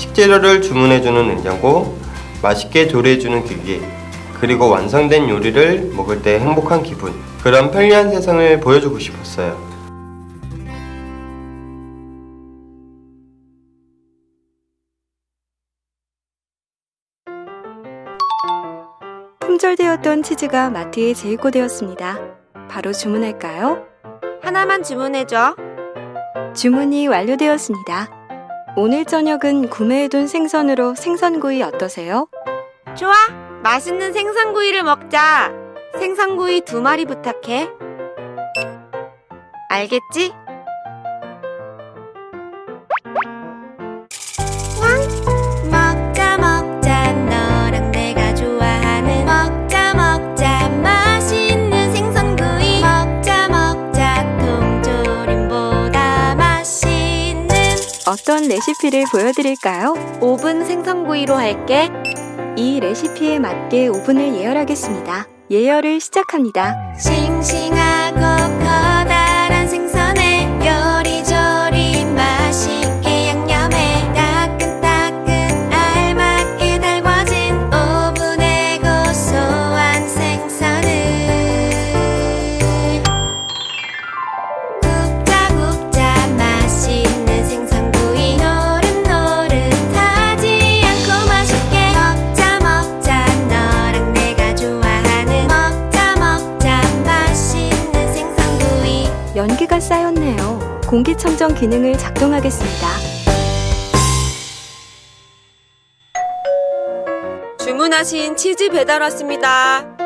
식재료를 주문해주는 냉장고, 맛있게 조리해주는 기기, 그리고 완성된 요리를 먹을 때 행복한 기분. 그런 편리한 세상을 보여주고 싶었어요. 품절되었던 치즈가 마트에 재입고되었습니다. 바로 주문할까요? 하나만 주문해줘. 주문이 완료되었습니다. 오늘 저녁은 구매해둔 생선으로 생선구이 어떠세요? 좋아. 맛있는 생선구이를 먹자. 생선구이 두 마리 부탁해. 알겠지? 어떤 레시피를 보여드릴까요? 오븐 생선구이로 할게. 이 레시피에 맞게 오븐을 예열하겠습니다. 예열을 시작합니다. 싱싱하고 연기가 쌓였네요. 공기청정 기능을 작동하겠습니다. 주문하신 치즈 배달 왔습니다